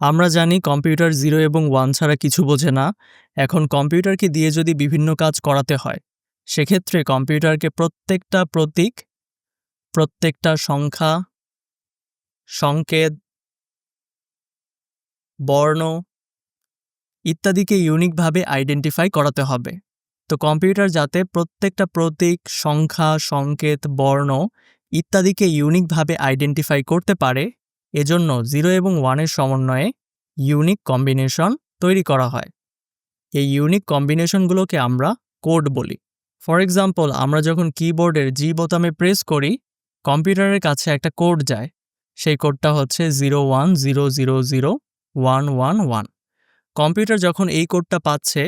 আমরা জানি computer zero এবং ওয়ান ছাড়া কিছু বোঝে না। এখন কম্পিউটারকে দিয়ে যদি বিভিন্ন কাজ করাতে হয়, সেক্ষেত্রে কম্পিউটারকে প্রত্যেকটা প্রতীক, প্রত্যেকটা সংখ্যা, সংকেত, বর্ণ ইত্যাদিকে ইউনিকভাবে আইডেন্টিফাই করাতে হবে। তো কম্পিউটার যাতে প্রত্যেকটা প্রতীক, সংখ্যা, সংকেত, বর্ণ ইত্যাদিকে ইউনিকভাবে আইডেন্টিফাই করতে পারে এজন্য জিরো এবং ওয়ানের সমন্বয়ে ইউনিক কম্বিনেশন তৈরি করা হয়। এই ইউনিক কম্বিনেশনগুলোকে আমরা কোড বলি। ফর এক্সাম্পল আমরা যখন কিবোর্ডের জি বোতামে প্রেস করি, কম্পিউটারের কাছে একটা কোড যায়। সেই কোডটা হচ্ছে zero one zero zero zero one one one computer যখন এই কোডটা পাচ্ছে,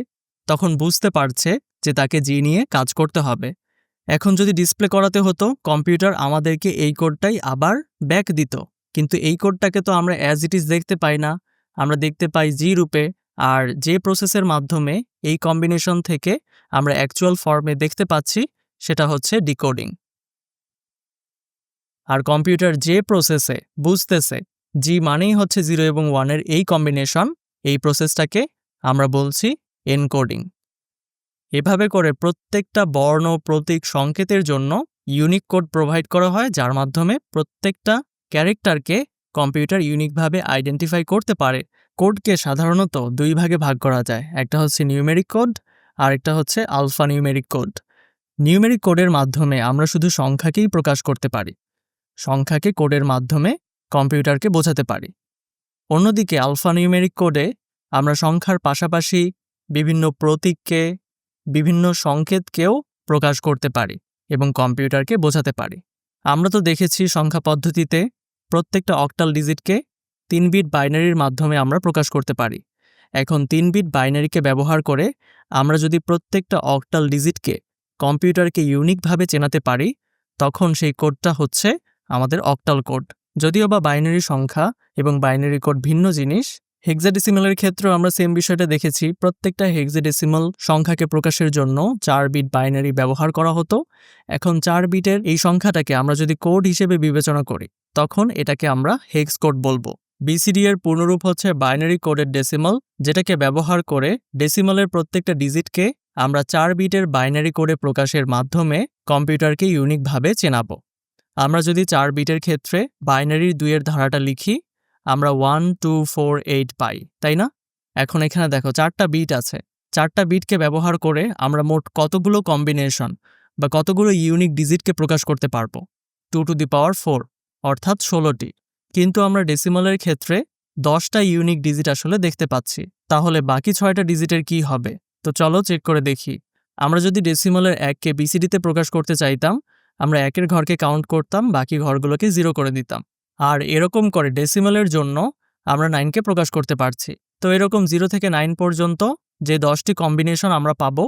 তখন বুঝতে পারছে যে তাকে জি নিয়ে কাজ করতে হবে। এখন যদি ডিসপ্লে করাতে হতো, কম্পিউটার আমাদেরকে এই কোডটাই আবার ব্যাক দিত। কিন্তু এই কোডটাকে তো আমরা অ্যাজ ইট ইজ দেখতে পাই না। আমরা দেখতে পাই জি রূপে আর যে প্রসেসের মাধ্যমে এই কম্বিনেশন থেকে আমরা অ্যাকচুয়াল ফর্মে দেখতে পাচ্ছি, সেটা হচ্ছে ডিকোডিং আর কম্পিউটার যে প্রসেসে বুঝতেছে জি মানেই হচ্ছে জিরো এবং ওয়ানের এই কম্বিনেশন এই প্রসেসটাকে আমরা বলছি এনকোডিং এভাবে করে প্রত্যেকটা বর্ণ, প্রতীক, সংকেতের জন্য ইউনিক কোড প্রোভাইড করা হয়, যার মাধ্যমে প্রত্যেকটা ক্যারেক্টারকে কম্পিউটার ইউনিকভাবে আইডেন্টিফাই করতে পারে। কোডকে সাধারণত দুই ভাগে ভাগ করা যায়, একটা হচ্ছে নিউমেরিক কোড আর একটা হচ্ছে আলফা নিউমেরিক কোড। নিউমেরিক কোডের মাধ্যমে আমরা শুধু সংখ্যাকেই প্রকাশ করতে পারি, সংখ্যাকে কোডের মাধ্যমে কম্পিউটারকে বোঝাতে পারি। অন্যদিকে আলফা নিউমেরিক কোডে আমরা সংখ্যার পাশাপাশি বিভিন্ন প্রতীককে, বিভিন্ন সংকেতকেও প্রকাশ করতে পারি এবং কম্পিউটারকে বোঝাতে পারি। আমরা তো দেখেছি সংখ্যা পদ্ধতিতে প্রত্যেকটা অক্টাল ডিজিটকে তিন বিট বাইনারির মাধ্যমে আমরা প্রকাশ করতে পারি। এখন তিন বিট বাইনারিকে ব্যবহার করে আমরা যদি প্রত্যেকটা অক্টাল ডিজিটকে কম্পিউটারকে ইউনিকভাবে চেনাতে পারি, তখন সেই কোডটা হচ্ছে আমাদের অক্টাল কোড। যদিও বা বাইনারি সংখ্যা এবং বাইনারি কোড ভিন্ন জিনিস হেক্সাডেসিমালের ক্ষেত্রেও আমরা সেম বিষয়টা দেখেছি। প্রত্যেকটা হেক্সাডেসিমাল সংখ্যাকে প্রকাশের জন্য চার বিট বাইনারি ব্যবহার করা হতো। এখন চার বিটের এই সংখ্যাটাকে আমরা যদি কোড হিসেবে বিবেচনা করি, তখন এটাকে আমরা হেক্স কোড বলব। বিসিডি এর পূর্ণরূপ হচ্ছে বাইনারি কোডের ডেসিমাল যেটাকে ব্যবহার করে ডেসিমালের প্রত্যেকটা ডিজিটকে আমরা চার বিটের বাইনারি কোডে প্রকাশের মাধ্যমে কম্পিউটারকে ইউনিকভাবে চেনাবো। আমরা যদি চার বিটের ক্ষেত্রে বাইনারির দুইয়ের ধারাটা লিখি আমরা ওয়ান টু ফোর এইট পাই, তাই না? এখন এখানে দেখো চারটা বিট আছে। চারটা বিটকে ব্যবহার করে আমরা মোট কতগুলো কম্বিনেশন বা কতগুলো ইউনিক ডিজিটকে প্রকাশ করতে পারব? Two to the power four অর্থাৎ ষোলোটি। কিন্তু আমরা ডেসিমালের ক্ষেত্রে দশটা ইউনিক ডিজিট আসলে দেখতে পাচ্ছি। তাহলে বাকি ছয়টা ডিজিটের কি হবে? তো চলো চেক করে দেখি। আমরা যদি ডেসিমালের এককে বিসিডিতে প্রকাশ করতে চাইতাম, আমরা একের ঘরকে কাউন্ট করতাম, বাকি ঘরগুলোকে জিরো করে দিতাম। আর এরকম করে ডেসিমালের জন্য আমরা নাইনকে প্রকাশ করতে পারছি। তো এরকম জিরো থেকে নাইন পর্যন্ত যে দশটি কম্বিনেশন আমরা পাব,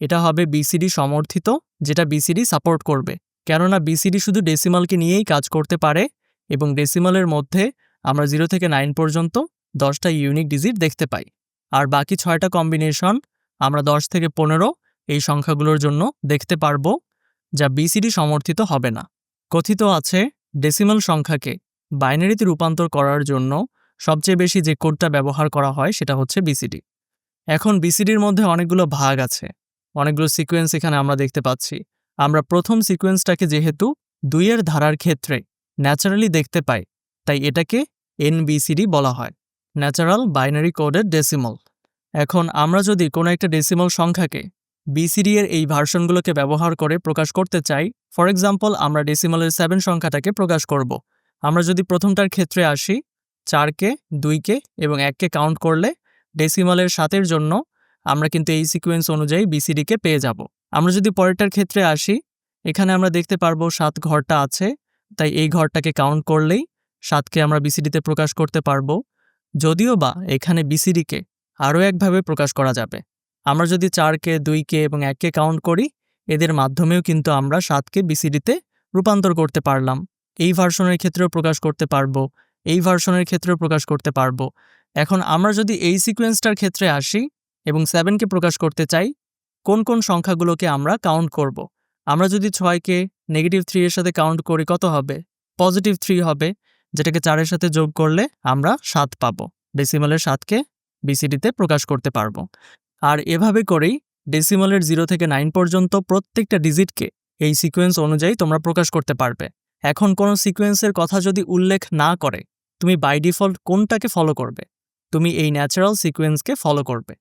এটা হবে বিসিডি সমর্থিত, যেটা বিসিডি সাপোর্ট করবে। কেননা বিসিডি শুধু ডেসিমালকে নিয়েই কাজ করতে পারে এবং ডেসিমালের মধ্যে আমরা জিরো থেকে নাইন পর্যন্ত দশটা ইউনিক ডিজিট দেখতে পাই। আর বাকি ছয়টা কম্বিনেশন আমরা দশ থেকে পনেরো এই সংখ্যাগুলোর জন্য দেখতে পারব, যা বিসিডি সমর্থিত হবে না। কথিত আছে ডেসিমাল সংখ্যাকে বাইনারিতে রূপান্তর করার জন্য সবচেয়ে বেশি যে কোডটা ব্যবহার করা হয় সেটা হচ্ছে বিসিডি এখন বিসিডির মধ্যে অনেকগুলো ভাগ আছে। অনেকগুলো সিকোয়েন্স এখানে আমরা দেখতে পাচ্ছি। আমরা প্রথম সিকোয়েন্সটাকে যেহেতু দুইয়ের ধারার ক্ষেত্রে ন্যাচারালি দেখতে পাই, তাই এটাকে এনবিসিডি বলা হয় ন্যাচারাল বাইনারি কোডের ডেসিমল এখন আমরা যদি কোনো একটা ডেসিমল সংখ্যাকে বিসিডি এর এই ভার্সনগুলোকে ব্যবহার করে প্রকাশ করতে চাই ফর এক্সাম্পল আমরা ডেসিমলের সেভেন সংখ্যাটাকে প্রকাশ করব। আমরা যদি প্রথমটার ক্ষেত্রে আসি, চারকে, দুইকে এবং এককে কাউন্ট করলে ডেসিমালের সাতের জন্য আমরা কিন্তু এই সিকোয়েন্স অনুযায়ী বিসিডিকে পেয়ে যাব। আমরা যদি পরেরটার ক্ষেত্রে আসি, এখানে আমরা দেখতে পারব সাত ঘরটা আছে, তাই এই ঘরটাকে কাউন্ট করলেই সাতকে আমরা বিসিডিতে প্রকাশ করতে পারব। যদিও বা এখানে বিসিডিকে আরও একভাবে প্রকাশ করা যাবে। আমরা যদি চারকে, দুইকে এবং এককে কাউন্ট করি, এদের মাধ্যমেও কিন্তু আমরা সাতকে বিসিডিতে রূপান্তর করতে পারলাম। এই ভার্সনের ক্ষেত্রেও প্রকাশ করতে পারব, এই ভার্সনের ক্ষেত্রেও প্রকাশ করতে পারব। এখন আমরা যদি এই সিকোয়েন্সটার ক্ষেত্রে আসি এবং সেভেনকে প্রকাশ করতে চাই, কোন কোন সংখ্যাগুলোকে আমরা কাউন্ট করব। আমরা যদি ছয়কে নেগেটিভ থ্রি এর সাথে কাউন্ট করি, কত হবে? পজিটিভ থ্রি হবে, যেটাকে চারের সাথে যোগ করলে আমরা সাত পাবো। ডেসিমালের সাতকে বিসিডিতে প্রকাশ করতে পারব। আর এভাবে করেই ডেসিমালের জিরো থেকে নাইন পর্যন্ত প্রত্যেকটা ডিজিটকে এই সিকোয়েন্স অনুযায়ী তোমরা প্রকাশ করতে পারবে। এখন কোনো সিকোয়েন্সের কথা যদি উল্লেখ না করে, তুমি বাই ডিফল্ট কোনটাকে ফলো করবে? তুমি এই ন্যাচারাল সিকোয়েন্সকে ফলো করবে।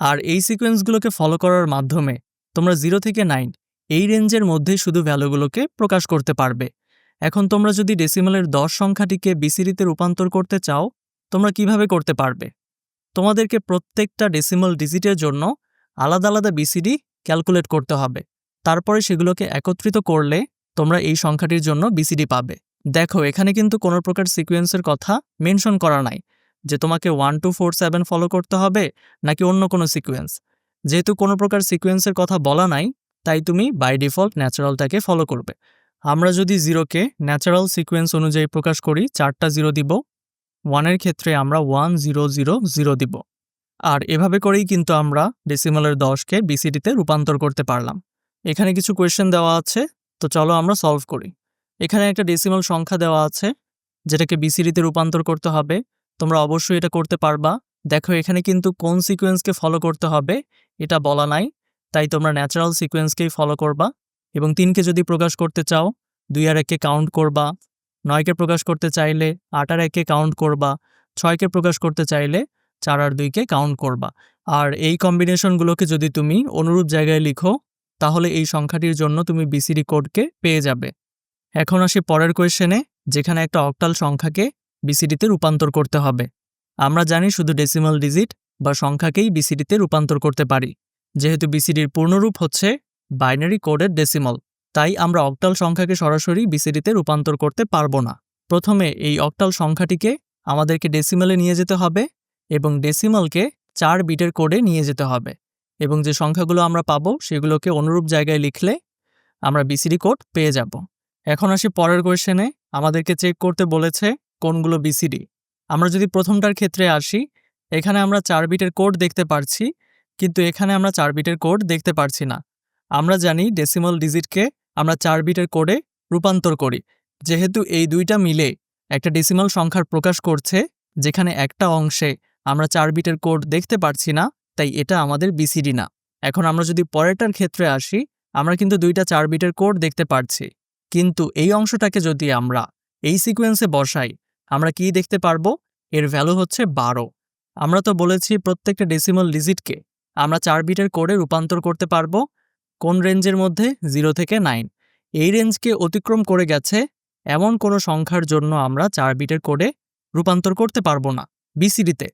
আর এই সিকোয়েন্সগুলোকে ফলো করার মাধ্যমে তোমরা জিরো থেকে নাইন এই রেঞ্জের মধ্যে শুধু ভ্যালুগুলোকে প্রকাশ করতে পারবে। এখন তোমরা যদি ডেসিমালের দশ সংখ্যাটিকে বিসিডিতে রূপান্তর করতে চাও, তোমরা কীভাবে করতে পারবে? তোমাদেরকে প্রত্যেকটা ডেসিমাল ডিজিটের জন্য আলাদা আলাদা বিসিডি ক্যালকুলেট করতে হবে। তারপরে সেগুলোকে একত্রিত করলে তোমরা এই সংখ্যাটির জন্য বিসিডি পাবে। দেখো, এখানে কিন্তু কোনো প্রকার সিকোয়েন্সের কথা মেনশন করা নাই, যে তোমাকে one two four seven follow করতে হবে, নাকি অন্য কোনো সিকোয়েন্স যেহেতু কোনো প্রকার সিকোয়েন্সের কথা বলা নাই, তাই তুমি বাই ডিফল্ট ন্যাচারালটাকে ফলো করবে। আমরা যদি জিরোকে ন্যাচারাল সিকোয়েন্স অনুযায়ী প্রকাশ করি, চারটা জিরো দিব ওয়ানের ক্ষেত্রে আমরা ওয়ান জিরো জিরো জিরো দিব। আর এভাবে করেই কিন্তু আমরা ডেসিমালের দশকে বিসিডিতে রূপান্তর করতে পারলাম। এখানে কিছু কোয়েশ্চেন দেওয়া আছে তো চলো আমরা সলভ করি। এখানে একটা ডেসিমাল সংখ্যা দেওয়া আছে, যেটাকে বিসিডিতে রূপান্তর করতে হবে। তোমরা অবশ্যই এটা করতে পারবা। দেখো, এখানে কিন্তু কোন সিকোয়েন্সকে ফলো করতে হবে, এটা বলা নাই। তাই তোমরা ন্যাচারাল সিকোয়েন্সকেই ফলো করবা এবং তিনকে যদি প্রকাশ করতে চাও, দুই আর একে কাউন্ট করবা। নয়কে প্রকাশ করতে চাইলে আট আর একে কাউন্ট করবা। ছয়কে প্রকাশ করতে চাইলে চার আর দুইকে কাউন্ট করবা। আর এই কম্বিনেশনগুলোকে যদি তুমি অনুরূপ জায়গায় লিখো তাহলে এই সংখ্যাটির জন্য তুমি বিসিডি কোডকে পেয়ে যাবে। এখন আসি পরের কোয়েশ্চেনে, যেখানে একটা অক্টাল সংখ্যাকে বিসিডিতে রূপান্তর করতে হবে। আমরা জানি শুধু ডেসিমাল ডিজিট বা সংখ্যাকেই বিসিডিতে রূপান্তর করতে পারি। যেহেতু বিসিডির পূর্ণরূপ হচ্ছে বাইনারি কোডের ডেসিমাল তাই আমরা অক্টাল সংখ্যাকে সরাসরি বিসিডিতে রূপান্তর করতে পারব না। প্রথমে এই অক্টাল সংখ্যাটিকে আমাদেরকে ডেসিমালে নিয়ে যেতে হবে এবং ডেসিমালকে চার বিটের কোডে নিয়ে যেতে হবে। এবং যে সংখ্যাগুলো আমরা পাবো সেগুলোকে অনুরূপ জায়গায় লিখলে আমরা বিসিডি কোড পেয়ে যাব। এখন আসি পরের কোয়েশনে আমাদেরকে চেক করতে বলেছে কোনগুলো বিসিডি আমরা যদি প্রথমটার ক্ষেত্রে আসি, এখানে আমরা চার বিটের কোড দেখতে পারছি, কিন্তু এখানে আমরা চার বিটের কোড দেখতে পারছি না। আমরা জানি ডেসিমাল ডিজিটকে আমরা চার বিটের কোডে রূপান্তর করি। যেহেতু এই দুইটা মিলে একটা ডেসিমাল সংখ্যার প্রকাশ করছে, যেখানে একটা অংশে আমরা চার বিটের কোড দেখতে পারছি না তাই এটা আমাদের বিসিডি না। এখন আমরা যদি পরেরটার ক্ষেত্রে আসি, আমরা কিন্তু দুইটা চার বিটের কোড দেখতে পারছি। কিন্তু এই অংশটাকে যদি আমরা এই সিকোয়েন্সে বসাই, আমরা কি দেখতে পারব? এর ভ্যালু হচ্ছে বারো। আমরা তো বলেছি প্রত্যেকটা ডেসিমাল ডিজিটকে আমরা চার বিটের কোডে রূপান্তর করতে পারব। কোন রেঞ্জের মধ্যে? জিরো থেকে নাইন এই রেঞ্জকে অতিক্রম করে গেছে এমন কোনো সংখ্যার জন্য আমরা চার বিটের কোডে রূপান্তর করতে পারব না। বিসিডিতে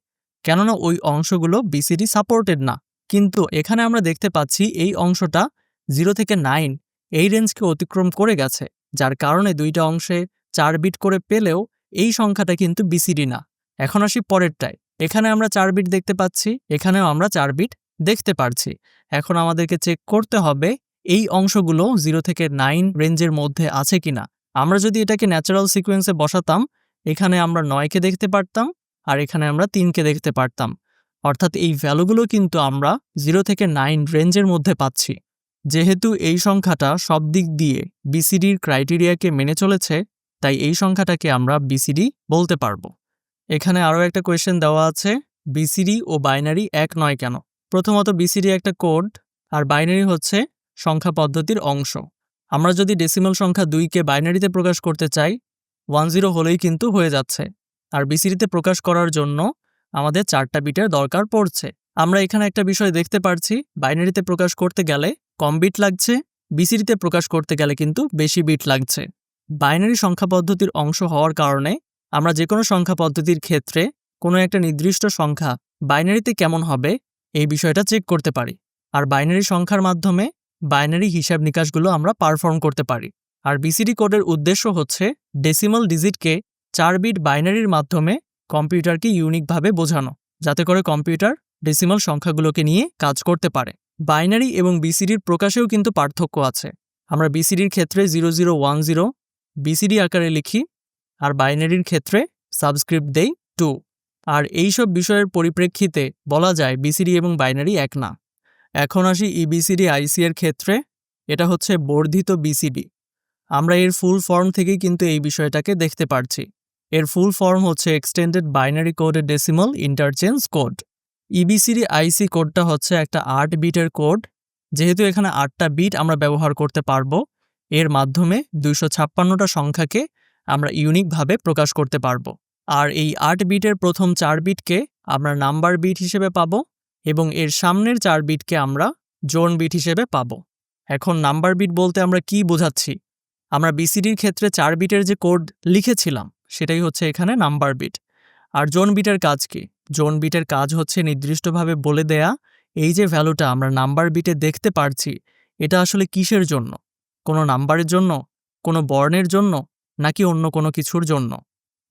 কেননা ওই অংশগুলো বিসিডি সাপোর্টেড না। কিন্তু এখানে আমরা দেখতে পাচ্ছি এই অংশটা জিরো থেকে নাইন এই রেঞ্জকে অতিক্রম করে গেছে, যার কারণে দুইটা অংশে চার বিট করে পেলেও এই সংখ্যাটা কিন্তু বিসিডি না। এখন আসি পরেরটায়। এখানে আমরা চার বিট দেখতে পাচ্ছি, এখানেও আমরা চার বিট দেখতে পারছি। এখন আমাদেরকে চেক করতে হবে এই অংশগুলো জিরো থেকে নাইন রেঞ্জের মধ্যে আছে কিনা। আমরা যদি এটাকে ন্যাচারাল সিকোয়েন্সে বসাতাম, এখানে আমরা নয়কে দেখতে পারতাম আর এখানে আমরা তিনকে দেখতে পারতাম। অর্থাৎ এই ভ্যালুগুলো কিন্তু আমরা জিরো থেকে নাইন রেঞ্জের মধ্যে পাচ্ছি। যেহেতু এই সংখ্যাটা সব দিক দিয়ে বিসিডির ক্রাইটেরিয়াকে মেনে চলেছে, তাই এই সংখ্যাটাকে আমরা বিসিডি বলতে পারব। এখানে আরও একটা কোয়েশ্চেন দেওয়া আছে, বিসিডি ও বাইনারি এক নয় কেন? প্রথমত বিসিডি একটা কোড, আর বাইনারি হচ্ছে সংখ্যা পদ্ধতির অংশ। আমরা যদি ডেসিমাল সংখ্যা দুইকে বাইনারিতে প্রকাশ করতে চাই, ওয়ান জিরো হলেই কিন্তু হয়ে যাচ্ছে। আর বিসিডিতে প্রকাশ করার জন্য আমাদের চারটা বিটের দরকার পড়ছে। আমরা এখানে একটা বিষয় দেখতে পারছি বাইনারিতে প্রকাশ করতে গেলে কম বিট লাগছে বিসিডিতে প্রকাশ করতে গেলে কিন্তু বেশি বিট লাগছে। বাইনারি সংখ্যা পদ্ধতির অংশ হওয়ার কারণে আমরা যে কোনো সংখ্যা পদ্ধতির ক্ষেত্রে কোনো একটা নির্দিষ্ট সংখ্যা বাইনারিতে কেমন হবে এই বিষয়টা চেক করতে পারি। আর বাইনারি সংখ্যার মাধ্যমে বাইনারি হিসাব নিকাশগুলো আমরা পারফর্ম করতে পারি। আর বিসিডি কোডের উদ্দেশ্য হচ্ছে ডেসিমাল ডিজিটকে চার বিট বাইনারির মাধ্যমে কম্পিউটারকে ইউনিকভাবে বোঝানো, যাতে করে কম্পিউটার ডেসিমাল সংখ্যাগুলোকে নিয়ে কাজ করতে পারে। বাইনারি এবং বিসিডির প্রকাশেও কিন্তু পার্থক্য আছে। আমরা বিসিডির ক্ষেত্রে zero zero one zero, BCD আকারে লিখি, আর বাইনারির ক্ষেত্রে সাবস্ক্রিপ্ট দেই টু। আর এই সব বিষয়ের পরিপ্রেক্ষিতে বলা যায় বিসিডি এবং বাইনারি এক না। এখন আসি ইবিসিডি আইসি এর ক্ষেত্রে। এটা হচ্ছে বর্ধিত বিসিডি। আমরা এর ফুল ফর্ম থেকেই কিন্তু এই বিষয়টাকে দেখতে পারছি। এর ফুল ফর্ম হচ্ছে এক্সটেন্ডেড বাইনারি কোডের decimal interchange code EBCDIC কোডটা হচ্ছে একটা আট বিটের কোড যেহেতু এখানে আটটা বিট আমরা ব্যবহার করতে পারব, এর মাধ্যমে দুইশো ছাপ্পান্নটা সংখ্যাকে আমরা ইউনিকভাবে প্রকাশ করতে পারব। আর এই আট বিটের প্রথম চার বিটকে আমরা নাম্বার বিট হিসেবে পাব এবং এর সামনের চার বিটকে আমরা জোন বিট হিসেবে পাব। এখন নাম্বার বিট বলতে আমরা কি বোঝাচ্ছি? আমরা বিসিডির ক্ষেত্রে চার বিটের যে কোড লিখেছিলাম সেটাই হচ্ছে এখানে নাম্বার বিট। আর জোন বিটের কাজ কি? জোন বিটের কাজ হচ্ছে নির্দিষ্টভাবে বলে দেয়া, এই যে ভ্যালুটা আমরা নাম্বার বিটে দেখতে পারছি, এটা আসলে কিসের জন্য? কোনো নাম্বারের জন্য? কোনো বর্ণের জন্য? নাকি অন্য কোনো কিছুর জন্য?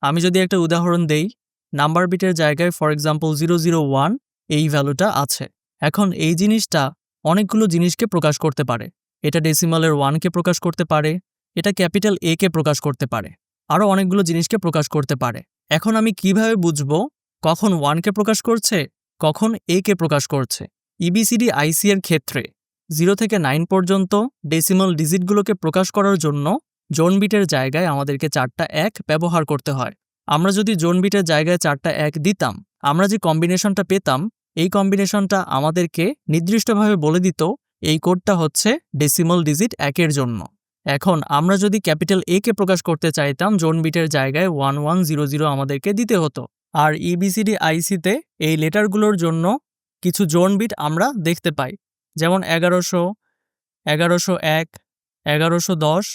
আমি যদি একটা উদাহরণ দেই, নাম্বার বিটের জায়গায় for example zero zero one এই ভ্যালুটা আছে। এখন এই জিনিসটা অনেকগুলো জিনিসকে প্রকাশ করতে পারে। এটা ডেসিমালের ওয়ানকে প্রকাশ করতে পারে, এটা ক্যাপিটাল এ কে প্রকাশ করতে পারে। আরও অনেকগুলো জিনিসকে প্রকাশ করতে পারে। এখন আমি কীভাবে বুঝব কখন ওয়ানকে প্রকাশ করছে, কখন এ কে প্রকাশ করছে? E ইবিসিডি আইসি এর ক্ষেত্রে জিরো থেকে নাইন পর্যন্ত ডেসিমাল ডিজিটগুলোকে প্রকাশ করার জন্য জোন বিটের জায়গায় আমাদেরকে চারটা এক ব্যবহার করতে হয়। আমরা যদি জোন বিটের জায়গায় চারটা এক দিতাম, আমরা যে কম্বিনেশনটা পেতাম, এই কম্বিনেশনটা আমাদেরকে নির্দিষ্টভাবে বলে দিত, এই কোডটা হচ্ছে ডেসিমাল ডিজিট একের জন্য। এখন আমরা যদি ক্যাপিটাল এ কে প্রকাশ করতে চাইতাম জোন বিটের জায়গায় ওয়ান ওয়ান জিরো জিরো আমাদেরকে দিতে হতো। আর ইবিসিডি আইসিতে এই লেটারগুলোর জন্য কিছু জোন বিট আমরা দেখতে পাই। যেমন এগারোশো এগারোশো এক, এগারোশো দশ,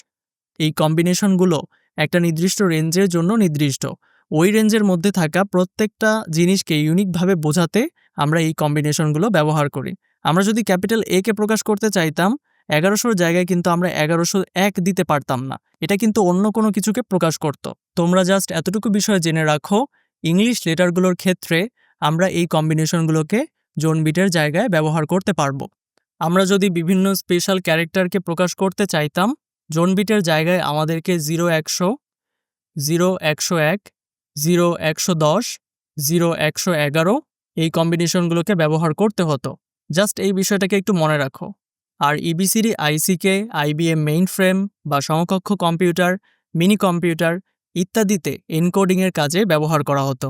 এই কম্বিনেশনগুলো একটা নির্দিষ্ট রেঞ্জের জন্য নির্দিষ্ট। ওই রেঞ্জের মধ্যে থাকা প্রত্যেকটা জিনিসকে ইউনিকভাবে বোঝাতে আমরা এই কম্বিনেশনগুলো ব্যবহার করি। আমরা যদি ক্যাপিটাল এ কে প্রকাশ করতে চাইতাম এগারোশোর জায়গায় কিন্তু আমরা এগারোশো এক দিতে পারতাম না। এটা কিন্তু অন্য কোনো কিছুকে প্রকাশ করত। তোমরা জাস্ট এতটুকু বিষয় জেনে রাখো ইংলিশ লেটারগুলোর ক্ষেত্রে আমরা এই কম্বিনেশনগুলোকে জোন বিটের জায়গায় ব্যবহার করতে পারব। আমরা যদি বিভিন্ন স্পেশাল ক্যারেক্টারকে প্রকাশ করতে চাইতাম জোন বিটের জায়গায় আমাদেরকে জিরো একশো জিরো একশো এক জিরো একশো দশ জিরো একশো এগারো এই কম্বিনেশনগুলোকে ব্যবহার করতে হতো। জাস্ট এই বিষয়টাকে একটু মনে রাখো। আর ইবিসিডি আইসিকে আইবিএম মেইন ফ্রেম বা সমকক্ষ কম্পিউটার, মিনি কম্পিউটার ইত্যাদিতে এনকোডিংয়ের কাজে ব্যবহার করা হতো।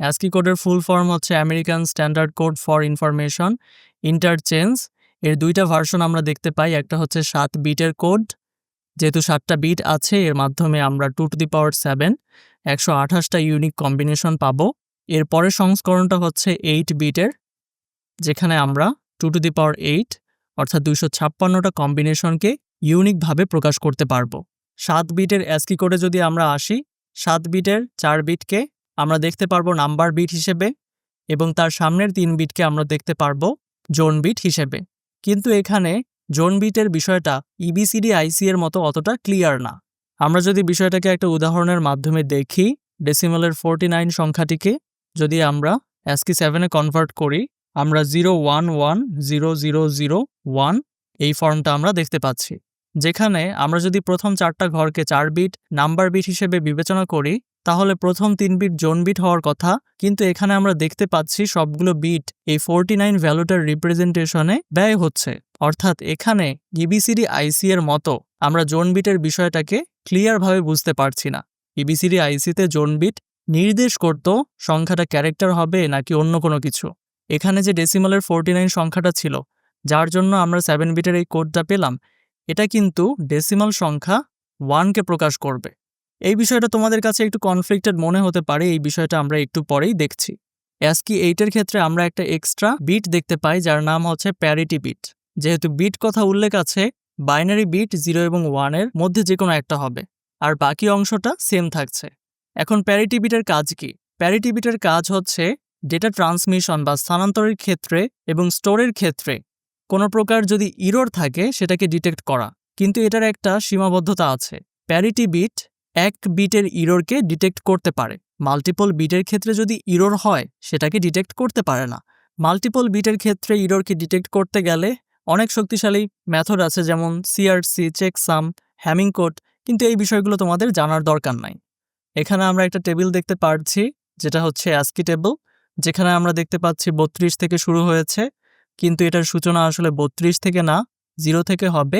অ্যাসকি কোডের ফুল ফর্ম হচ্ছে American standard code for information interchange এর দুইটা ভার্সন আমরা দেখতে পাই, একটা হচ্ছে সাত বিটের কোড যেহেতু সাতটা বিট আছে, এর মাধ্যমে আমরা two to the power seven একশো আঠাশটা ইউনিক কম্বিনেশন পাবো। এর পরের সংস্করণটা হচ্ছে এইট বিটের, যেখানে আমরা two to the power eight অর্থাৎ দুইশো ছাপ্পান্নটা কম্বিনেশনকে ইউনিকভাবে প্রকাশ করতে পারব। সাত বিটের অ্যাসকি কোডে যদি আমরা আসি, সাত বিটের চার বিটকে আমরা দেখতে পারব নাম্বার বিট হিসেবে এবং তার সামনের তিন বিটকে আমরা দেখতে পারব জোন বিট হিসেবে। কিন্তু এখানে জোন বিটের বিষয়টা E ইবিসিডি আইসি এর মতো অতটা ক্লিয়ার না। আমরা যদি বিষয়টাকে একটা উদাহরণের মাধ্যমে দেখি ডেসিমালের ফোরটি নাইন সংখ্যাটিকে যদি আমরা অ্যাসকি সেভেনে কনভার্ট করি আমরা zero one one zero zero zero one এই ফর্মটা আমরা দেখতে পাচ্ছি। যেখানে আমরা যদি প্রথম চারটা ঘরকে চার বিট, নাম্বার বিট হিসেবে বিবেচনা করি, তাহলে প্রথম তিন বিট জোন বিট হওয়ার কথা, কিন্তু এখানে আমরা দেখতে পাচ্ছি সবগুলো বিট এই ফোরটি নাইন ভ্যালুটার রিপ্রেজেন্টেশনে ব্যয় হচ্ছে। অর্থাৎ এখানে E ইবিসিডি আইসি এর মতো আমরা জোন বিটের বিষয়টাকে ক্লিয়ারভাবে বুঝতে পারছি না। E ইবিসিডি আইসিতে জোন বিট নির্দেশ করত সংখ্যাটা ক্যারেক্টার হবে নাকি অন্য কোনো কিছু। এখানে যে ডেসিমালের ফোরটি নাইন সংখ্যাটা ছিল, যার জন্য আমরা সেভেন বিটের এই কোডটা পেলাম, এটা কিন্তু ডেসিমাল সংখ্যা ওয়ানকে প্রকাশ করবে। এই বিষয়টা তোমাদের কাছে একটু কনফ্লিক্টেড মনে হতে পারে, এই বিষয়টা আমরা একটু পরেই দেখছি। অ্যাসকি এইটের ক্ষেত্রে আমরা একটা এক্সট্রা বিট দেখতে পাই, যার নাম হচ্ছে প্যারিটি বিট যেহেতু বিট কথা উল্লেখ আছে বাইনারি বিট জিরো এবং ওয়ানের মধ্যে যে কোনো একটা হবে, আর বাকি অংশটা সেম থাকছে। এখন প্যারিটি বিটের কাজ কি? প্যারিটি বিটের কাজ হচ্ছে ডেটা ট্রান্সমিশন বা স্থানান্তরের ক্ষেত্রে এবং স্টোরের ক্ষেত্রে কোনো প্রকার যদি ইরোর থাকে, সেটাকে ডিটেক্ট করা। কিন্তু এটার একটা সীমাবদ্ধতা আছে। প্যারিটি বিট এক বিটের ইরোরকে ডিটেক্ট করতে পারে। মাল্টিপল বিটের ক্ষেত্রে যদি ইরোর হয়, সেটাকে ডিটেক্ট করতে পারে না। মাল্টিপল বিটের ক্ষেত্রে ইরোরকে ডিটেক্ট করতে গেলে অনেক শক্তিশালী মেথড আছে, যেমন সিআরসি চেকসাম হ্যামিং কোড কিন্তু এই বিষয়গুলো তোমাদের জানার দরকার নাই। এখানে আমরা একটা টেবিল দেখতে পারছি, যেটা হচ্ছে অ্যাসকি টেবিল যেখানে আমরা দেখতে পাচ্ছি বত্রিশ থেকে শুরু হয়েছে, কিন্তু এটার সূচনা আসলে বত্রিশ থেকে না, জিরো থেকে হবে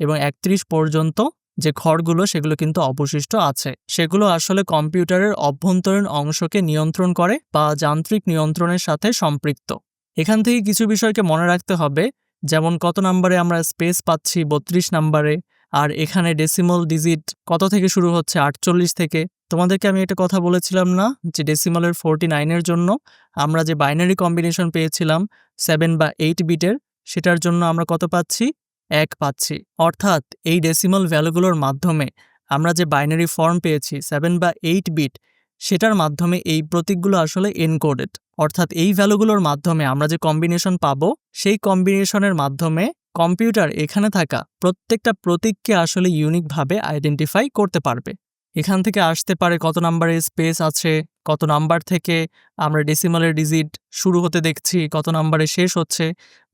এবং একত্রিশ পর্যন্ত যে ঘরগুলো সেগুলো কিন্তু অবশিষ্ট আছে। সেগুলো আসলে কম্পিউটারের অভ্যন্তরীণ অংশকে নিয়ন্ত্রণ করে বা যান্ত্রিক নিয়ন্ত্রণের সাথে সম্পৃক্ত। এখান থেকে কিছু বিষয়কে মনে রাখতে হবে, যেমন কত নাম্বারে আমরা স্পেস পাচ্ছি বত্রিশ নাম্বারে, আর এখানে ডেসিমল ডিজিট কত থেকে শুরু হচ্ছে, আটচল্লিশ থেকে তোমাদেরকে আমি একটা কথা বলেছিলাম না? যে ডেসিমলের ফোরটি নাইনের জন্য আমরা যে বাইনারি কম্বিনেশন পেয়েছিলাম সেভেন বা এইট বিটের সেটার জন্য আমরা কত পাচ্ছি? এক পাচ্ছি। অর্থাৎ এই ডেসিমাল ভ্যালুগুলোর মাধ্যমে আমরা যে বাইনারি ফর্ম পেয়েছি সেভেন বা এইট বিট সেটার মাধ্যমে এই প্রতীকগুলো আসলে এনকোডেড অর্থাৎ এই ভ্যালুগুলোর মাধ্যমে আমরা যে কম্বিনেশন পাবো, সেই কম্বিনেশনের মাধ্যমে কম্পিউটার এখানে থাকা প্রত্যেকটা প্রতীককে আসলে ইউনিকভাবে আইডেন্টিফাই করতে পারবে। এখান থেকে আসতে পারে কত নাম্বারে স্পেস আছে, কত নাম্বার থেকে আমরা ডেসিমালের ডিজিট শুরু হতে দেখছি, কত নাম্বারে শেষ হচ্ছে।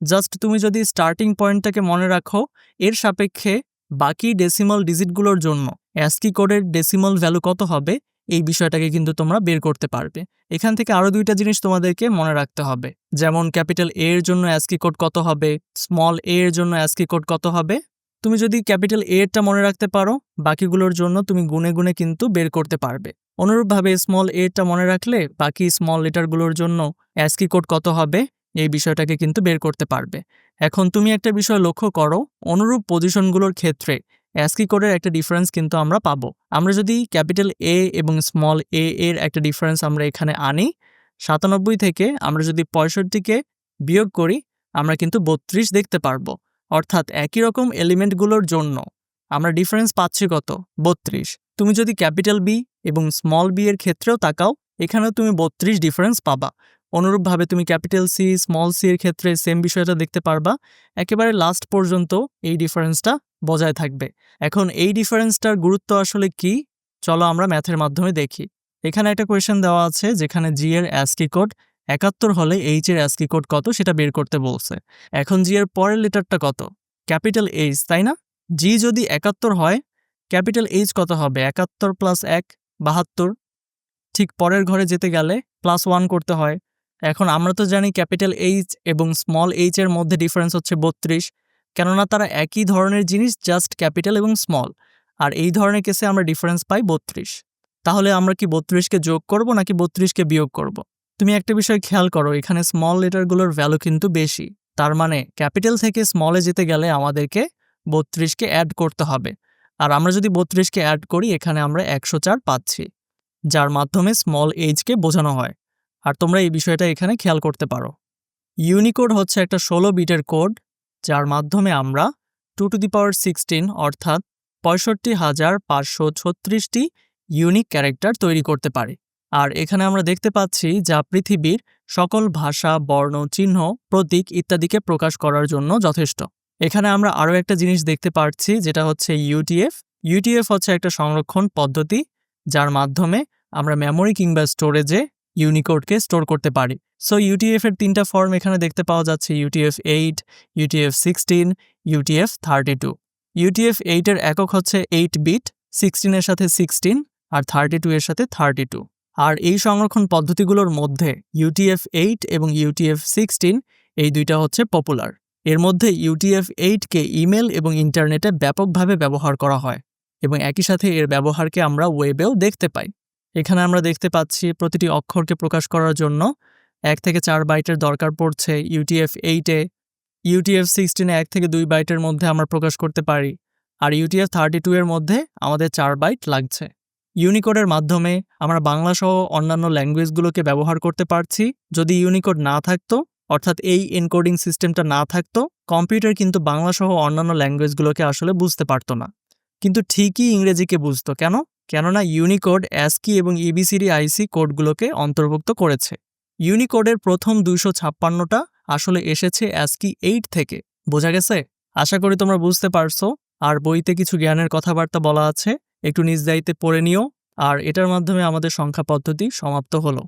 জাস্ট তুমি যদি স্টার্টিং পয়েন্টটাকে মনে রাখো, এর সাপেক্ষে বাকি ডেসিমাল ডিজিটগুলোর জন্য অ্যাস্কি কোডের ডেসিমাল ভ্যালু কত হবে, এই বিষয়টাকে কিন্তু তোমরা বের করতে পারবে। এখান থেকে আরও দুইটা জিনিস তোমাদেরকে মনে রাখতে হবে। যেমন ক্যাপিটাল এ এর জন্য অ্যাস্কি কোড কত হবে স্মল এ এর জন্য অ্যাস্কি কোড কত হবে তুমি যদি ক্যাপিটাল এ এরটা মনে রাখতে পারো, বাকিগুলোর জন্য তুমি গুনে গুনে কিন্তু বের করতে পারবে। অনুরূপভাবে স্মল এরটা মনে রাখলে বাকি স্মল লেটারগুলোর জন্য অ্যাসকি কোড কত হবে, এই বিষয়টাকে কিন্তু বের করতে পারবে। এখন তুমি একটা বিষয় লক্ষ্য করো, অনুরূপ পজিশনগুলোর ক্ষেত্রে অ্যাসকি কোডের একটা ডিফারেন্স কিন্তু আমরা পাবো। আমরা যদি ক্যাপিটাল এ এবং স্মল এ এর একটা ডিফারেন্স আমরা এখানে আনি, সাতানব্বই থেকে আমরা যদি পঁয়ষট্টিকে বিয়োগ করি, আমরা কিন্তু বত্রিশ দেখতে পারব। অর্থাৎ একই রকম এলিমেন্টগুলোর জন্য আমরা ডিফারেন্স পাচ্ছি কত? বত্রিশ। তুমি যদি ক্যাপিটাল বি এবং স্মল বি এর ক্ষেত্রেও তাকাও, এখানেও তুমি বত্রিশ ডিফারেন্স পাবা। অনুরূপভাবে তুমি ক্যাপিটাল সি স্মল সি এর ক্ষেত্রে সেম বিষয়টা দেখতে পারবা। একেবারে লাস্ট পর্যন্ত এই ডিফারেন্সটা বজায় থাকবে। এখন এই ডিফারেন্সটার গুরুত্ব আসলে কি? চলো আমরা ম্যাথের মাধ্যমে দেখি। এখানে একটা কোয়েশ্চেন দেওয়া আছে যেখানে জি এর অ্যাস্কি কোড একাত্তর হলে এইচ এর অ্যাস্কি কোড কত সেটা বের করতে বলছে। এখন জি এর পরের লেটারটা কত? ক্যাপিটাল এইচ তাই না? জি যদি একাত্তর হয়, ক্যাপিটাল এইচ কত হবে? একাত্তর প্লাস এক, বাহাত্তর। ঠিক পরের ঘরে যেতে গেলে প্লাস ওয়ান করতে হয়। এখন আমরা তো জানি ক্যাপিটাল এইচ এবং স্মল এইচ এর মধ্যে ডিফারেন্স হচ্ছে বত্রিশ। কেননা তারা একই ধরনের জিনিস জাস্ট ক্যাপিটাল এবং স্মল আর এই ধরনের কেসে আমরা ডিফারেন্স পাই বত্রিশ। তাহলে আমরা কি বত্রিশকে যোগ করব নাকি বত্রিশকে বিয়োগ করব? তুমি একটা বিষয় খেয়াল করো, এখানে স্মল লেটারগুলোর ভ্যালু কিন্তু বেশি। তার মানে ক্যাপিটাল থেকে স্মলে যেতে গেলে আমাদেরকে বত্রিশকে অ্যাড করতে হবে। আর আমরা যদি বত্রিশকে অ্যাড করি, এখানে আমরা একশো চার পাচ্ছি, যার মাধ্যমে স্মল এইজকে বোঝানো হয়। আর তোমরা এই বিষয়টা এখানে খেয়াল করতে পারো। ইউনিকোড হচ্ছে একটা ষোলো বিটের কোড যার মাধ্যমে আমরা two to the power sixteen অর্থাৎ পঁয়ষট্টি হাজার পাঁচশো ছত্রিশটি ইউনিক ক্যারেক্টার তৈরি করতে পারি। আর এখানে আমরা দেখতে পাচ্ছি যা পৃথিবীর সকল ভাষা, বর্ণ, চিহ্ন, প্রতীক ইত্যাদিকে প্রকাশ করার জন্য যথেষ্ট। এখানে আমরা আরও একটা জিনিস দেখতে পাচ্ছি, যেটা হচ্ছে ইউটিএফ ইউটিএফ হচ্ছে একটা সংরক্ষণ পদ্ধতি, যার মাধ্যমে আমরা মেমোরি কিংবা স্টোরেজে ইউনিকোডকে স্টোর করতে পারি। সো ইউটিএফ এর তিনটা ফর্ম এখানে দেখতে পাওয়া যাচ্ছে UTF eight UTF sixteen UTF thirty two UTF এইটের একক হচ্ছে এইট বিট সিক্সটিনের সাথে সিক্সটিন আর থার্টি টু এর সাথে থার্টি টু আর এই সংরক্ষণ পদ্ধতিগুলোর মধ্যে ইউটিএফ এইট এবং ইউটিএফ সিক্সটিন এই দুইটা হচ্ছে পপুলার এর মধ্যে ইউটিএফ এইটকে ইমেল এবং ইন্টারনেটে ব্যাপকভাবে ব্যবহার করা হয় এবং একই সাথে এর ব্যবহারকে আমরা ওয়েবেও দেখতে পাই। এখানে আমরা দেখতে পাচ্ছি প্রতিটি অক্ষরকে প্রকাশ করার জন্য এক থেকে চার বাইটের দরকার পড়ছে ইউটিএফ এইটে ইউটিএফ সিক্সটিনে এক থেকে দুই বাইটের মধ্যে আমরা প্রকাশ করতে পারি। আর ইউটিএফ থার্টি টু এর মধ্যে আমাদের চার বাইট লাগছে। ইউনিকোডের মাধ্যমে আমরা বাংলা সহ অন্যান্য ল্যাঙ্গুয়েজগুলোকে ব্যবহার করতে পারছি। যদি ইউনিকোড না থাকতো, অর্থাৎ এই এনকোডিং সিস্টেমটা না থাকতো কম্পিউটার কিন্তু বাংলা সহ অন্যান্য ল্যাঙ্গুয়েজগুলোকে আসলে বুঝতে পারতো না। কিন্তু ঠিকই ইংরেজিকে বুঝতো। কেন? কেননা ইউনিকোড অ্যাসকি এবং ইবিসিডি আইসি কোডগুলোকে অন্তর্ভুক্ত করেছে। ইউনিকোডের প্রথম দুইশো ছাপ্পান্নটা আসলে এসেছে অ্যাসকি এইট থেকে। বোঝা গেছে? আশা করি তোমরা বুঝতে পারছ। আর বইতে কিছু জ্ঞানের কথাবার্তা বলা আছে। একটু নিজ দায়িত্বে পড়ে নিও। আর এটার মাধ্যমে আমাদের সংখ্যা পদ্ধতি সমাপ্ত হলো।